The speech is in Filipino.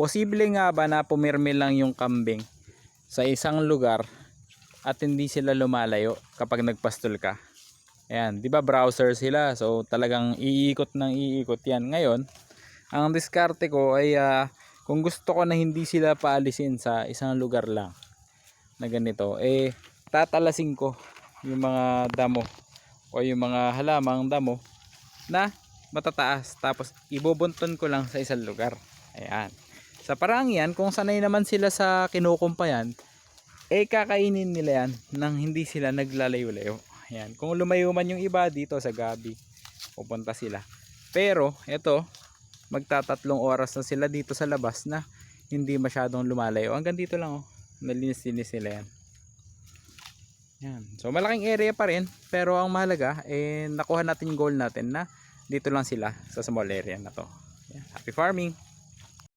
Posible nga ba na pumirmi lang yung kambing sa isang lugar at hindi sila lumalayo kapag nagpastol ka? Ayan, 'di ba browser sila? So talagang iikot ng iikot 'yan. Ngayon, ang diskarte ko ay ah, kung gusto ko na hindi sila paalisin sa isang lugar lang na ganito, eh tatalasin ko yung mga damo o yung mga halamang damo na matataas tapos ibubunton ko lang sa isang lugar. Ayan. Sa parang yan, kung sanay naman sila sa kinukumpayan, eh kakainin nila yan nang hindi sila naglalayo-layo. Ayan. Kung lumayo man yung iba dito sa gabi, pupunta sila. Pero, eto, magtatatlong oras na sila dito sa labas na hindi masyadong lumalayo. Hanggang dito lang, oh. Nalinis-linis nila yan. Yan. So, malaking area pa rin. Pero ang mahalaga, eh, nakuha natin yung goal natin na dito lang sila sa small area na to. Yan. Happy farming!